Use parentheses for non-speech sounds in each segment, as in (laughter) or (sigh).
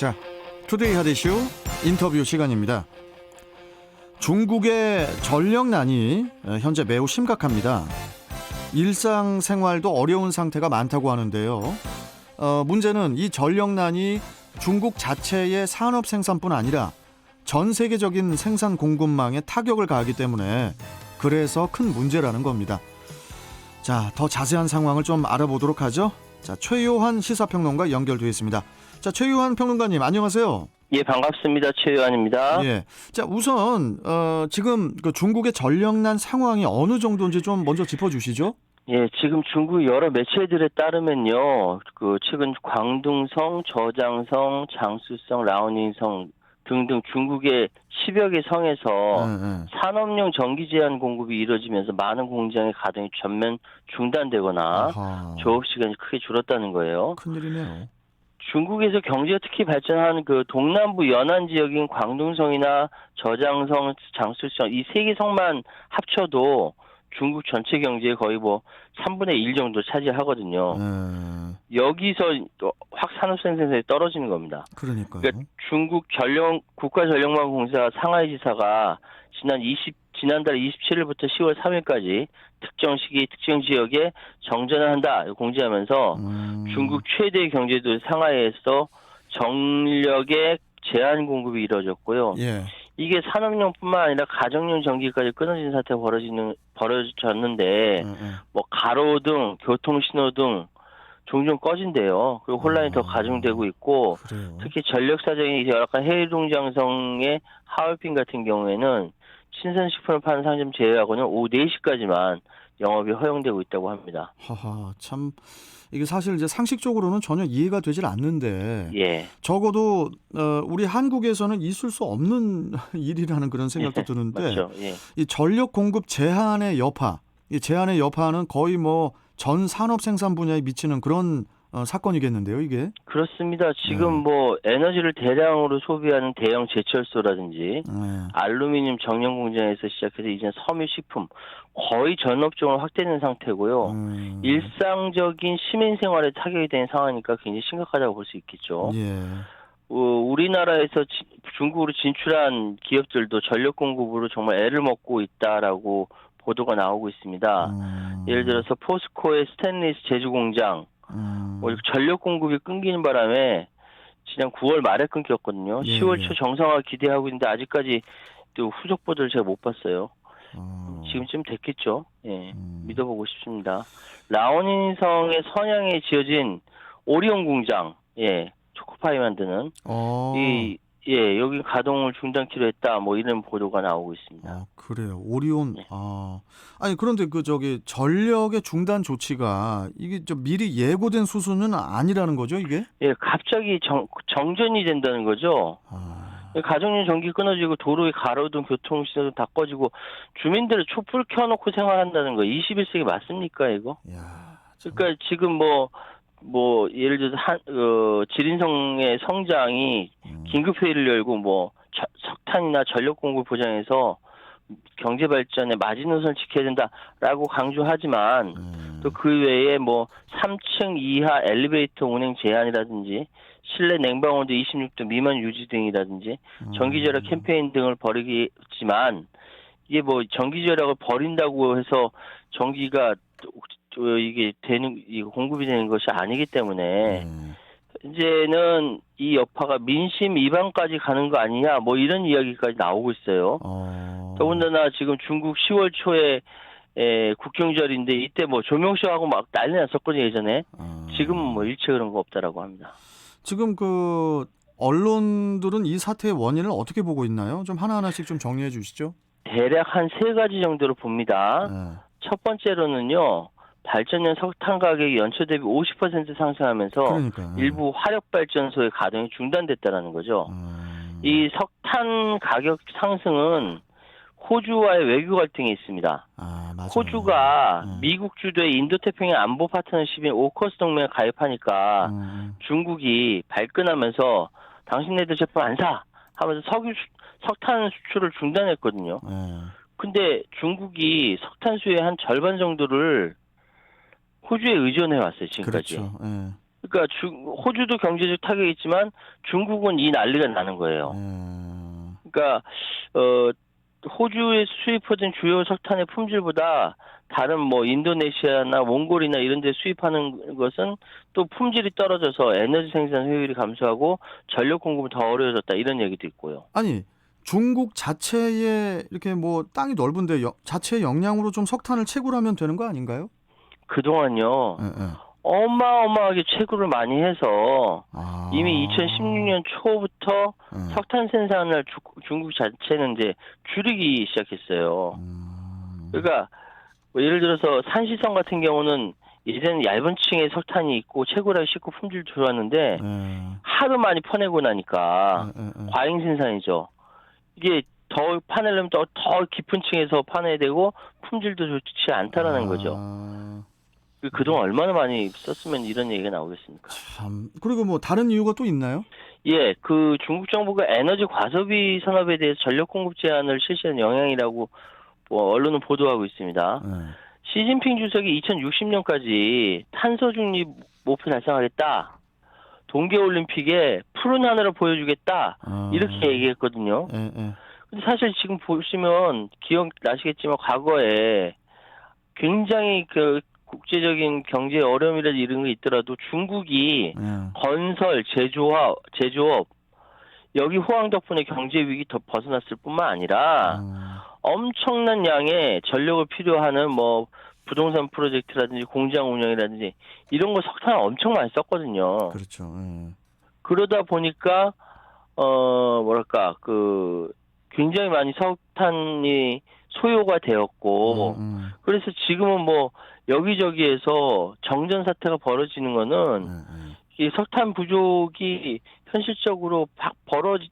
자, 투데이 하디쇼 인터뷰 시간입니다. 중국의 전력난이 어, 현재 매우 심각합니다. 일상생활도 어려운 상태가 많다고 하는데요. 어, 문제는 이 전력난이 중국 자체의 산업 생산뿐 아니라 전 세계적인 생산 공급망에 타격을 가하기 때문에 그래서 큰 문제라는 겁니다. 자, 더 자세한 상황을 좀 알아보도록 하죠. 자, 최요한 시사평론가 연결되어 있습니다. 자, 최요한 평론가님 안녕하세요. 예, 반갑습니다. 최유한입니다. 예. 자, 우선 어, 지금 그 중국의 전력난 상황이 어느 정도인지 좀 먼저 짚어주시죠. 예, 지금 중국 여러 매체들에 따르면요, 그 최근 광둥성, 저장성, 장수성, 라오닝성 등등 중국의 10여 개 성에서 예, 예. 산업용 전기 제한 공급이 이루어지면서 많은 공장의 가동이 전면 중단되거나 아하. 조업 시간이 크게 줄었다는 거예요. 큰일이네요. 중국에서 경제가 특히 발전한 그 동남부 연안 지역인 광둥성이나 저장성, 장수성 이 세 개 성만 합쳐도 중국 전체 경제의 거의 뭐 3분의 1 정도 차지하거든요. 예. 여기서 또확 산업 생산성이 떨어지는 겁니다. 그러니까요. 그러니까 중국 전력 국가 전력망 공사 상하이 지사가 지난 20 지난달 27일부터 10월 3일까지 특정 시기 특정 지역에 정전을 한다 공지하면서 음. 중국 최대 경제도 상하이에서 정력의 제한 공급이 이루어졌고요. 예. 이게 산업용뿐만 아니라 가정용 전기까지 끊어진 사태가 벌어지는 벌어졌는데 예, 예. 뭐 가로등, 교통 신호등 종종 꺼진대요. 그리고 혼란이 더 아. 가중되고 있고 그래요. 특히 전력 사정이 이제 약간 해외동장성의 하얼빈 같은 경우에는 신선식품을 파는 상점 제외하고는 오후 4시까지만 영업이 허용되고 있다고 합니다. 하하, 참 이게 사실 이제 상식적으로는 전혀 이해가 되질 않는데 예. 적어도 어, 우리 한국에서는 있을 수 없는 (laughs) 일이라는 그런 생각도 (laughs) 드는데 맞죠. 예. 이 전력 공급 제한의 여파, 이 제한의 여파는 거의 뭐 전 산업 생산 분야에 미치는 그런 어, 사건이겠는데요, 이게. 그렇습니다. 지금 음. 뭐 에너지를 대량으로 소비하는 대형 제철소라든지 네. 알루미늄 정령 공장에서 시작해서 이제 섬유식품 거의 전 업종을 확대된 상태고요. 음. 일상적인 시민 생활에 타격이 된 상황이니까 굉장히 심각하다고 볼 수 있겠죠. 예. 어, 우리나라에서 지- 중국으로 진출한 기업들도 전력 공급으로 정말 애를 먹고 있다라고 보도가 나오고 있습니다. 음. 예를 들어서 포스코의 스테인리스 제조 공장 음. 뭐 전력 공급이 끊기는 바람에 지난 9월 말에 끊겼거든요. 예, 10월 예. 초 정상화 기대하고 있는데 아직까지 또 후속 보도를 제가 못 봤어요. 어. 지금쯤 됐겠죠. 예. 음. 믿어보고 싶습니다. 라오닌성의 선양에 지어진 오리온 공장, 예, 초코파이 만드는 어. 이 예, 여기 가동을 중단키로 했다. 뭐 이런 보도가 나오고 있습니다. 아, 그래요. 오리온. 네. 아. 아니, 그런데 그 저기 전력의 중단 조치가 이게 좀 미리 예고된 수순은 아니라는 거죠, 이게? 예, 갑자기 정, 정전이 된다는 거죠. 아. 가정용 전기 끊어지고 도로의 가로등 교통시설도 다 꺼지고 주민들을 촛불 켜놓고 생활한다는 거 21세기 맞습니까 이거? 야. 참. 그러니까 지금 뭐뭐 예를 들어서 한 어, 지린성의 성장이 음. 긴급 회의를 열고 뭐 저- 석탄이나 전력 공급 보장해서 경제 발전에 마지노선을 지켜야 된다라고 강조하지만 음. 또그 외에 뭐 3층 이하 엘리베이터 운행 제한이라든지 실내 냉방 온도 26도 미만 유지 등이라든지 음. 전기 절약 캠페인 등을 벌이겠지만 이게 뭐 전기 절약을 벌인다고 해서 전기가 이게 되는 이 공급이 되는 것이 아니기 때문에 네. 이제는 이 여파가 민심 이반까지 가는 거 아니냐 뭐 이런 이야기까지 나오고 있어요. 어. 더군다나 지금 중국 10월 초에 에, 국경절인데 이때 뭐 조명쇼하고 막 난리 났었거든요 예전에 어. 지금은 뭐 일체 그런 거 없다라고 합니다. 지금 그 언론들은 이 사태의 원인을 어떻게 보고 있나요? 좀 하나하나씩 좀 정리해 주시죠. 대략 한 세 가지 정도로 봅니다. 네. 첫 번째로는요 발전용 석탄 가격이 연초 대비 50% 상승하면서 그러니까 일부 화력 발전소의 가동이 중단됐다라는 거죠. 음. 이 석탄 가격 상승은 호주와의 외교 갈등이 있습니다. 아. 호주가 음. 미국 주도의 인도태평양 안보 파트너십인 오커스 동맹에 가입하니까 음. 중국이 발끈하면서 당신네들 제품 안 사 하면서 석유 수- 석탄 수출을 중단했거든요. 네. 근데 중국이 석탄 수의 한 절반 정도를 호주에 의존해 왔어요 지금까지. 그렇죠. 예. 그러니까 주, 호주도 경제적 타격이 있지만 중국은 이 난리가 나는 거예요. 음, 그러니까 어 호주에 수입하던 주요 석탄의 품질보다 다른 뭐 인도네시아나 몽골이나 이런 데 수입하는 것은 또 품질이 떨어져서 에너지 생산 효율이 감소하고 전력 공급이 더 어려워졌다 이런 얘기도 있고요. 아니 중국 자체에 이렇게 뭐 땅이 넓은데 여- 자체 역량으로 좀 석탄을 채굴하면 되는 거 아닌가요? 그동안요 예, 예. 어마어마하게 채굴을 많이 해서 아. 이미 2016년 초부터 예. 석탄 생산을 주- 중국 자체는 이제 줄이기 시작했어요. 음, 그러니까 뭐 예를 들어서 산시성 같은 경우는 예전에 얇은 층에 석탄이 있고 채굴하기 쉽고 품질도 좋았는데 예. 하도 많이 퍼내고 나니까 예, 예, 예. 과잉 생산이죠. 이게 더 파내려면 더, 더 깊은 층에서 파내야 되고 품질도 좋지 않다라는 거죠. 아, 그- 그동안 얼마나 많이 썼으면 이런 얘기가 나오겠습니까? 참 그리고 뭐 다른 이유가 또 있나요? 예, 그 중국 정부가 에너지 과소비 산업에 대해서 전력 공급 제한을 실시한 영향이라고 뭐 언론은 보도하고 있습니다. 예. 시진핑 주석이 2060년까지 탄소 중립 목표 달성하겠다. 동계 올림픽에 푸른 하늘을 보여주겠다. 아, 이렇게 얘기했거든요. 예, 예. 근데 사실 지금 보시면 기억나시겠지만 과거에 굉장히 그 국제적인 경제 어려움이라든지 이런 게 있더라도 중국이 예. 건설, 제조업, 제조업 여기 호황 덕분에 경제 위기 더 벗어났을 뿐만 아니라 아, 엄청난 양의 전력을 필요하는 뭐 부동산 프로젝트라든지 공장 운영이라든지 이런 거 석탄 엄청 많이 썼거든요. 그렇죠. 예. 그러다 보니까 어 뭐랄까 그 굉장히 많이 석탄이 소요가 되었고 음, 음. 그래서 지금은 뭐 여기저기에서 정전 사태가 벌어지는 거는 예, 예. 이 석탄 부족이 현실적으로 바- 벌어지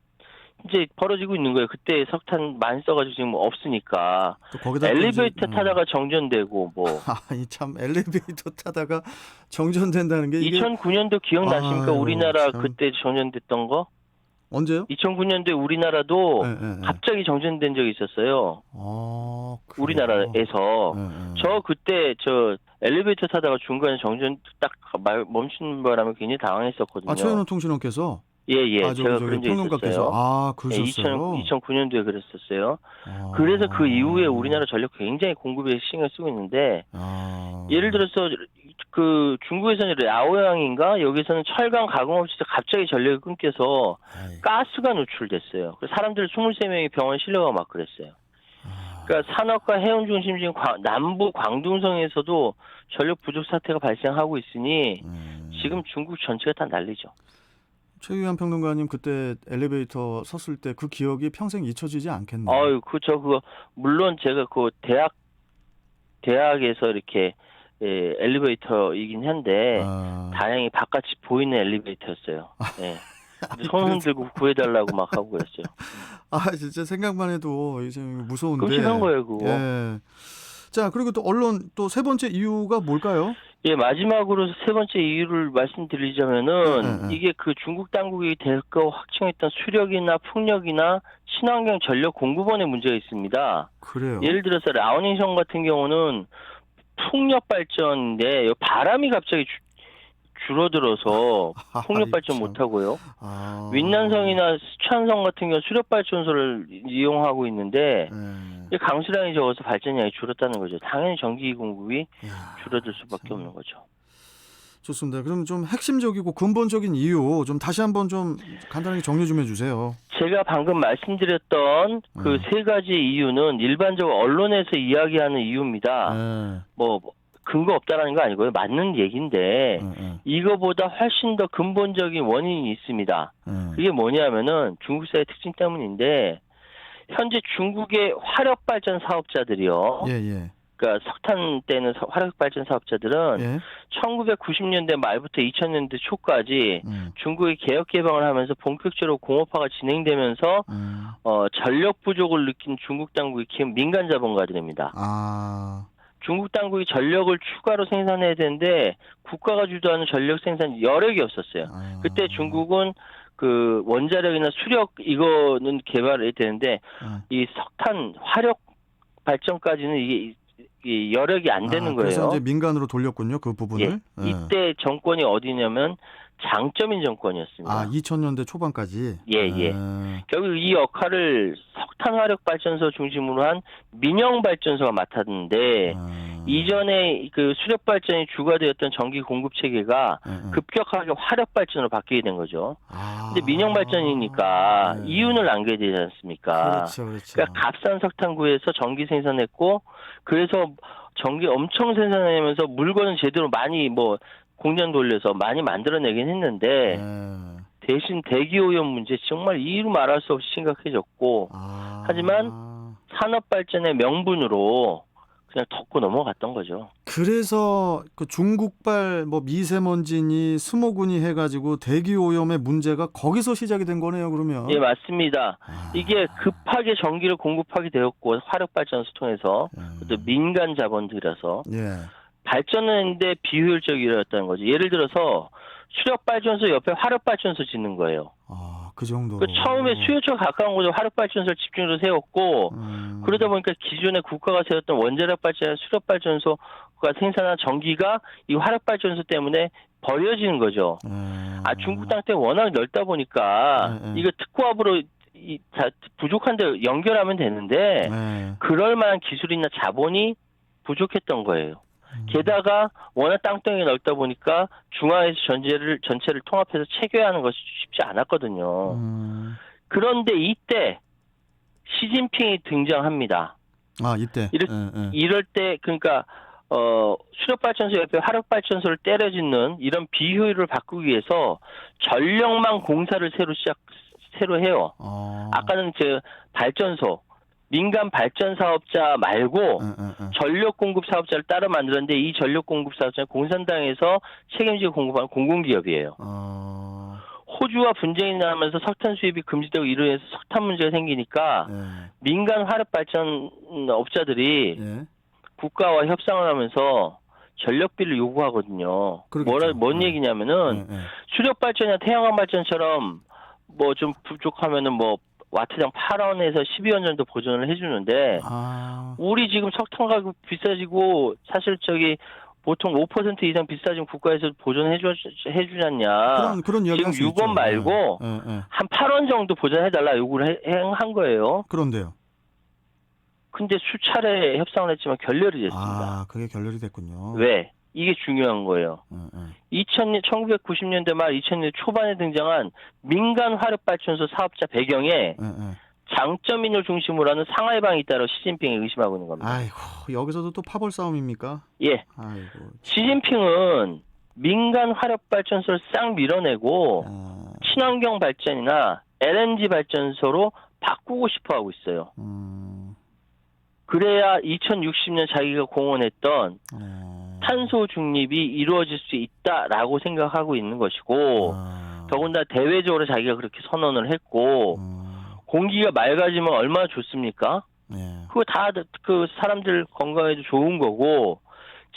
이제 벌어지고 있는 거예요. 그때 석탄 많이 써가지고 지금 없으니까 엘리베이터 음. 타다가 정전되고 뭐 (laughs) 아이 참 엘리베이터 타다가 정전된다는 게 이게 2009년도 기억나십니까? 아이고, 우리나라 참. 그때 정전됐던 거? 언제요? 2009년도에 우리나라도 예, 예, 예. 갑자기 정전된 적이 있었어요. 아, 그래요? 우리나라에서 예, 예. 저 그때 저 엘리베이터 타다가 중간에 정전 딱 말- 멈춘 바람에 굉장히 당황했었거든요. 아 최현우 통신원께서 예, 예. 아, 저기, 제가 저기 그런 적이 평론가께서 있었어요. 아 예, 그러셨어요. 2000, 2009년도에 그랬었어요. 아. 그래서 그 이후에 우리나라 전력 굉장히 공급에 신경 쓰고 있는데 아. 예를 들어서 그 중국에서는 라오양인가 여기서는 철강 가공 업체에서 갑자기 전력이 끊겨서 아이, 가스가 노출됐어요. 그래서 사람들 23명이 병원 실려가 막 그랬어요. 아. 그러니까 산업과 해운 중심지인 광- 남부 광둥성에서도 전력 부족 사태가 발생하고 있으니 음. 지금 중국 전체가 다 난리죠. 최유한 평론가님 그때 엘리베이터 섰을 때 그 기억이 평생 잊혀지지 않겠네요. 아유, 그저 그거 물론 제가 그 대학 대학에서 이렇게 예, 엘리베이터이긴 한데 아. 다행히 바깥이 보이는 엘리베이터였어요. 예. (laughs) 손 흔들고 구해달라고 막 하고 그랬어요. (laughs) 아 진짜 생각만 해도 이제 무서운데. 끔찍한 거예요, 그거. 예. 자 그리고 또 언론 또 세 번째 이유가 뭘까요? 예, 마지막으로 세 번째 이유를 말씀드리자면은 네, 네, 네. 이게 그 중국 당국이 대거 확정했던 수력이나 풍력이나 친환경 전력 공급원의 문제가 있습니다. 그래요. 예를 들어서 라오닝성 같은 경우는 풍력 발전인데 여기 바람이 갑자기 주- 줄어들어서 (laughs) 풍력 발전 참. 못 하고요. 아. 윈난성이나 수천성 같은 경우 수력 발전소를 이용하고 있는데 예. 이게 강수량이 적어서 발전량이 줄었다는 거죠. 당연히 전기 공급이 야, 줄어들 수밖에 참. 없는 거죠. 좋습니다. 그럼 좀 핵심적이고 근본적인 이유 좀 다시 한번 좀 간단하게 정리 좀 해주세요. 제가 방금 말씀드렸던 그 음. 세 가지 이유는 일반적으로 언론에서 이야기하는 이유입니다. 예. 뭐 근거 없다라는 거 아니고요. 맞는 얘기인데 예, 예, 이거보다 훨씬 더 근본적인 원인이 있습니다. 예. 그게 뭐냐면은 중국 사회 특징 때문인데 현재 중국의 화력 발전 사업자들이요. 예, 예. 그러니까 석탄 때는 서- 화력 발전 사업자들은 예. 1990년대 말부터 2000년대 초까지 음, 중국이 개혁 개방을 하면서 본격적으로 공업화가 진행되면서 음. 어, 전력 부족을 느낀 중국 당국이 민간 자본가들입니다. 아. 중국 당국이 전력을 추가로 생산해야 되는데 국가가 주도하는 전력 생산 여력이 없었어요. 아. 그때 중국은 그 원자력이나 수력 이거는 개발이 되는데 아. 이 석탄 화력 발전까지는 이게 이 여력이 안 되는 아, 그래서 거예요. 이제 민간으로 돌렸군요. 그 부분을. 예, 예. 이때 정권이 어디냐면 장점인 정권이었습니다. 아, 2000년대 초반까지. 예, 예. 아, 결국 이 역할을 석탄 화력 발전소 중심으로 한 민영 발전소가 맡았는데 아, 이전에 그 수력 발전이 주가 되었던 전기 공급 체계가 예, 예. 급격하게 화력 발전으로 바뀌게 된 거죠. 아, 근데 민영 발전이니까 네. 이윤을 남겨야 되지 않습니까? 그렇죠, 그렇죠. 그러니까 값싼 석탄 구해서 전기 생산했고 그래서 전기 엄청 생산하면서 물건은 제대로 많이 뭐 공장 돌려서 많이 만들어내긴 했는데 예. 대신 대기 오염 문제 정말 이루 말할 수 없이 심각해졌고 아, 하지만 산업 발전의 명분으로 그냥 덮고 넘어갔던 거죠. 그래서 그 중국발 뭐 미세먼지니 스모그니 해가지고 대기 오염의 문제가 거기서 시작이 된 거네요. 그러면. 예, 맞습니다. 아, 이게 급하게 전기를 공급하게 되었고 화력 발전소 통해서 예. 또 민간 자본들이라서 예. 발전을 했는데 비효율적이었다는 거죠. 예를 들어서 수력 발전소 옆에 화력 발전소 짓는 거예요. 아, 그 정도. 그 처음에 수요처 가까운 곳에 화력 발전소를 집중적으로 세웠고 음, 그러다 보니까 기존에 국가가 세웠던 원자력 발전, 수력 발전소가 생산한 전기가 이 화력 발전소 때문에 버려지는 거죠. 예. 아 중국 땅 때 워낙 넓다 보니까 네, 네. 이거 특구압으로 이, 다, 부족한데 연결하면 되는데 예. 그럴 만한 기술이나 자본이 부족했던 거예요. 음. 게다가 워낙 땅덩이 넓다 보니까 중앙에서 전체를 전체를 통합해서 체결하는 하는 것이 쉽지 않았거든요. 음. 그런데 이때 시진핑이 등장합니다. 아, 이때. 이렇게- 예, 예. 이럴 때 그러니까 어 수력 발전소 옆에 화력 발전소를 때려짓는 이런 비효율을 바꾸기 위해서 전력망 공사를 새로 시작 새로 해요. 어. 아까는 저 발전소 민간 발전 사업자 말고. 전력 공급 사업자를 따로 만들었는데 이 전력 공급 사업자는 공산당에서 책임지고 공급하는 공공기업이에요. 어. 호주와 분쟁이 나면서 석탄 수입이 금지되고 이로 인해서 석탄 문제가 생기니까 예. 민간 화력 발전 업자들이 예. 국가와 협상을 하면서 전력비를 요구하거든요. 뭐라 뭔 네. 얘기냐면은 예, 예. 수력 발전이나 태양광 발전처럼 뭐 좀 부족하면은 뭐 와트당 8원에서 12원 정도 보존을 해주는데 아. 우리 지금 석탄 가격 비싸지고 사실 저기 보통 5% 이상 비싸지면 국가에서 보존해 주 해주지 않냐. 그런 그런 지금 할수 6원 있죠. 말고 예, 예, 예. 한 8원 정도 보존해 달라 요구를 해- 해- 한 거예요. 그런데요. 근데 수차례 협상을 했지만 결렬이 됐습니다. 아, 그게 결렬이 됐군요. 왜? 이게 중요한 거예요. 예, 예. 2000년, 1990년대 말 2000년 초반에 등장한 민간 화력 발전소 사업자 배경에 예, 예. 장점인을 중심으로 하는 상하이 방이 있다고 시진핑이 의심하고 있는 겁니다. 아이고, 여기서도 또 파벌 싸움입니까? 예. 아이고. 시진핑은 민간 화력 발전소를 싹 밀어내고 아, 친환경 발전이나 LNG 발전소로 바꾸고 싶어 하고 있어요. 음, 그래야 2060년 자기가 공언했던 어, 탄소 중립이 이루어질 수 있다라고 생각하고 있는 것이고 아, 더군다나 대외적으로 자기가 그렇게 선언을 했고 음, 공기가 맑아지면 얼마나 좋습니까? 예. 그거 다 그 사람들 건강에도 좋은 거고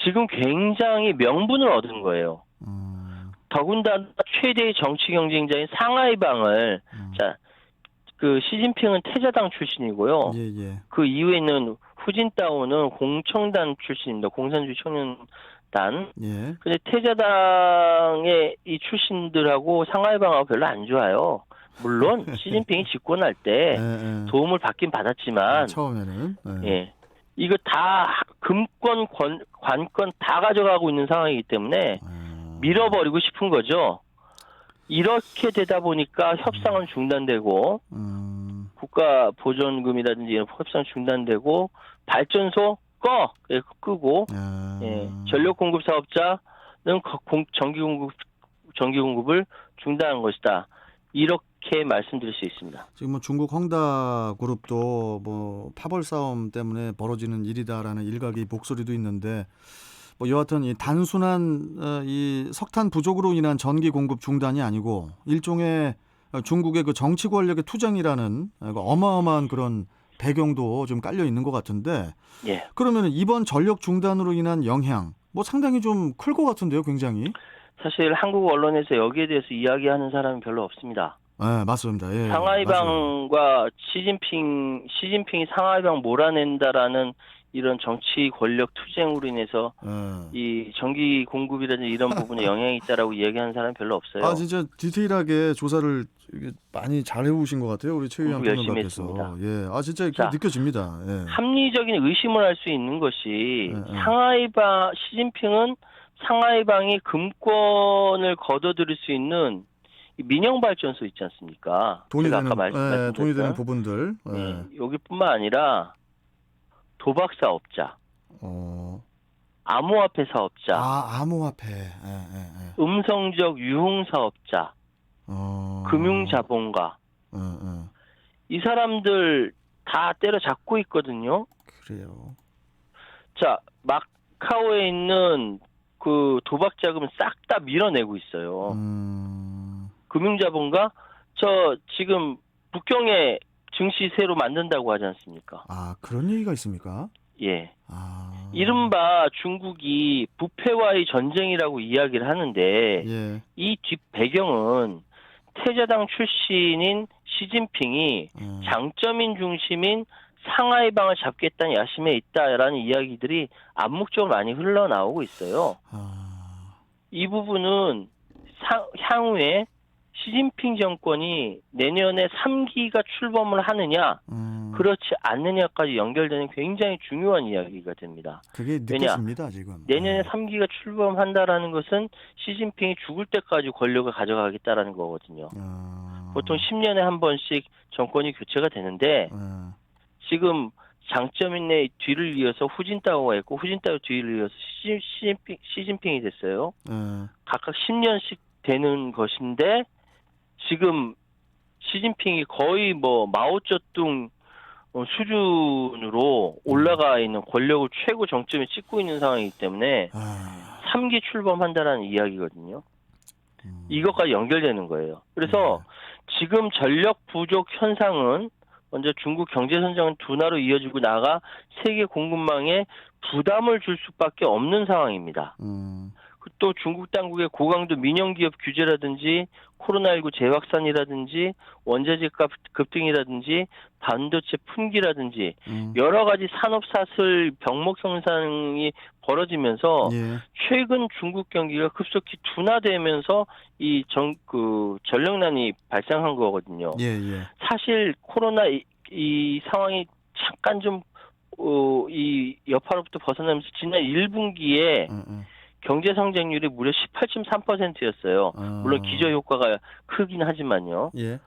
지금 굉장히 명분을 얻은 거예요. 음, 더군다나 최대의 정치 경쟁자인 상하이방을 음. 자그 시진핑은 태자당 출신이고요. 예, 예. 그 이후에 있는 후진타오는 공청단 출신입니다. 공산주의 청년단. 예. 근데 태자당의 이 출신들하고 상하이방하고 별로 안 좋아요. 물론 (laughs) 시진핑이 집권할 때 예, 예. 도움을 받긴 받았지만 처음에는 예. 예. 이거 다 금권 권, 관권 다 가져가고 있는 상황이기 때문에 아, 밀어버리고 싶은 거죠. 이렇게 되다 보니까 협상은 중단되고 음, 국가 보존금이라든지 이런 협상 중단되고 발전소 꺼 예, 끄고 아, 예, 전력 공급 사업자는 공- 전기 공급 전기 공급을 중단한 것이다. 이렇게 말씀드릴 수 있습니다. 지금 뭐 중국 헝다 그룹도 뭐 파벌 싸움 때문에 벌어지는 일이다라는 일각의 목소리도 있는데 뭐 여하튼 이 단순한 어, 이 석탄 부족으로 인한 전기 공급 중단이 아니고 일종의 어, 중국의 그 정치 권력의 투쟁이라는 어, 그 어마어마한 그런 배경도 좀 깔려 있는 것 같은데 예. 그러면 이번 전력 중단으로 인한 영향 뭐 상당히 좀 클 것 같은데요, 굉장히. 사실 한국 언론에서 여기에 대해서 이야기하는 사람이 별로 없습니다. 네, 맞습니다. 예, 맞아요. 상하이방과 시진핑 시진핑이 상하이방 몰아낸다라는 이런 정치 권력 투쟁으로 인해서 예. 이 전기 공급이라든지 이런 부분에 영향이 있다라고 얘기하는 사람 별로 없어요. 아 진짜 디테일하게 조사를 이게 많이 잘 해오신 것 같아요 우리 최유한 공부 열심히 평론가께서. 예, 아 진짜 이렇게 자, 느껴집니다. 예. 합리적인 의심을 할 수 있는 것이 네, 네. 상하이방 시진핑은 상하이방이 금권을 거둬들일 수 있는 이 민영 발전소 있지 않습니까? 돈이 되는 아까 말씀, 예, 돈이 되는 부분들. 예. 네, 여기뿐만 아니라 도박 사업자, 어. 암호화폐 사업자, 아 암호화폐. 예, 예, 예. 음성적 유흥 사업자, 어. 금융 자본가 예, 예. 이 사람들 다 때려잡고 있거든요. 그래요. 자, 마카오에 있는 그 도박 자금을 싹다 밀어내고 있어요. 음. 금융자본가 저 지금 북경에 증시 새로 만든다고 하지 않습니까? 아 그런 얘기가 있습니까? 예. 아. 이른바 중국이 부패와의 전쟁이라고 이야기를 하는데 예. 이 뒷 배경은 태자당 출신인 시진핑이 예. 장점인 중심인 상하이 방을 잡겠다는 야심에 있다라는 이야기들이 암묵적으로 많이 흘러나오고 있어요. 아. 이 부분은 상- 향후에 시진핑 정권이 내년에 3기가 출범을 하느냐, 음. 그렇지 않느냐까지 연결되는 굉장히 중요한 이야기가 됩니다. 그게? 느껴집니다 지금. 내년에 예. 3기가 출범한다라는 것은 시진핑이 죽을 때까지 권력을 가져가겠다라는 거거든요. 어. 보통 10년에 한 번씩 정권이 교체가 되는데 예. 지금 장점인의 뒤를 이어서 후진타오가 있고 후진타오 뒤를 이어서 시, 시진핑, 시진핑이 됐어요. 예. 각각 10년씩 되는 것인데 지금 시진핑이 거의 뭐 마오쩌둥 어, 수준으로 올라가 있는 권력을 최고 정점에 찍고 있는 상황이기 때문에 아. 3기 출범한다라는 이야기거든요. 음. 이것과 연결되는 거예요. 그래서 지금 전력 부족 현상은 먼저 중국 경제 성장은 둔화로 이어지고 나가 세계 공급망에 부담을 줄 수밖에 없는 상황입니다. 음. 그또 중국 당국의 고강도 민영 기업 규제라든지 코로나19 재확산이라든지 원자재 값 급등이라든지 반도체 품귀라든지 음. 여러 가지 산업 사슬 병목 현상이 벌어지면서 예. 최근 중국 경기가 급속히 둔화되면서 이정그 전력난이 발생한 거거든요. 예. 예. 사실 코로나 이, 이 상황이 잠깐 좀 어, 이 여파로부터 벗어나면서 지난 1분기에 음, 음. 경제 성장률이 무려 18.3%였어요. 어. 물론 기저 효과가 크긴 하지만요. 예.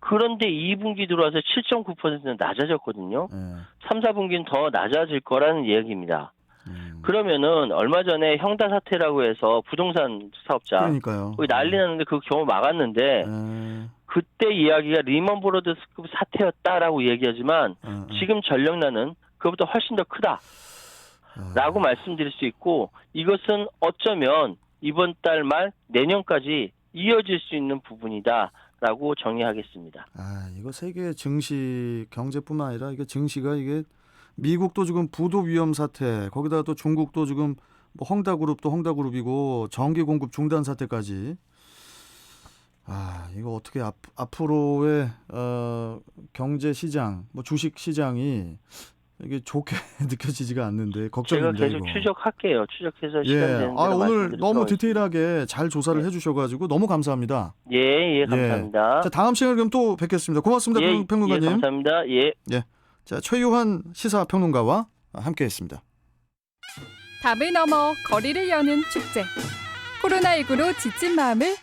그런데 2분기 들어와서 7.9%는 낮아졌거든요. 예. 3, 4분기는 더 낮아질 거라는 이야기입니다. 음. 그러면은 얼마 전에 형다 사태라고 해서 부동산 사업자 그러니까요. 거기 난리 났는데 그 경우 막았는데 예. 그때 이야기가 리먼 브로더스급 사태였다라고 얘기하지만 어, 어. 지금 전력난은 그보다 훨씬 더 크다 라고 아. 말씀드릴 수 있고 이것은 어쩌면 이번 달 말 내년까지 이어질 수 있는 부분이다라고 정의하겠습니다. 아, 이거 세계 증시 경제뿐만 아니라 이게 증시가 이게 미국도 지금 부도 위험 사태, 거기다가 또 중국도 지금 뭐 헝다그룹도 헝다그룹이고 전기 공급 중단 사태까지. 아, 이거 어떻게 앞, 앞으로의 어, 경제 시장, 뭐 주식 시장이 이게 좋게 (laughs) 느껴지지가 않는데 제가 걱정입니다. 계속 이거. 추적할게요. 추적해서 시간 예, 되는 대로 아 오늘 말씀드리도록 너무. 디테일하게 잘 조사를 네. 해주셔가지고 너무 감사합니다. 예, 예, 감사합니다. 자 다음 시간에 그럼 또 뵙겠습니다. 고맙습니다, 예, 평- 평론가님. 예, 감사합니다. 예. 자 최유한 시사 평론가와 함께했습니다. 담을 넘어 거리를 여는 축제. 코로나19로 지친 마음을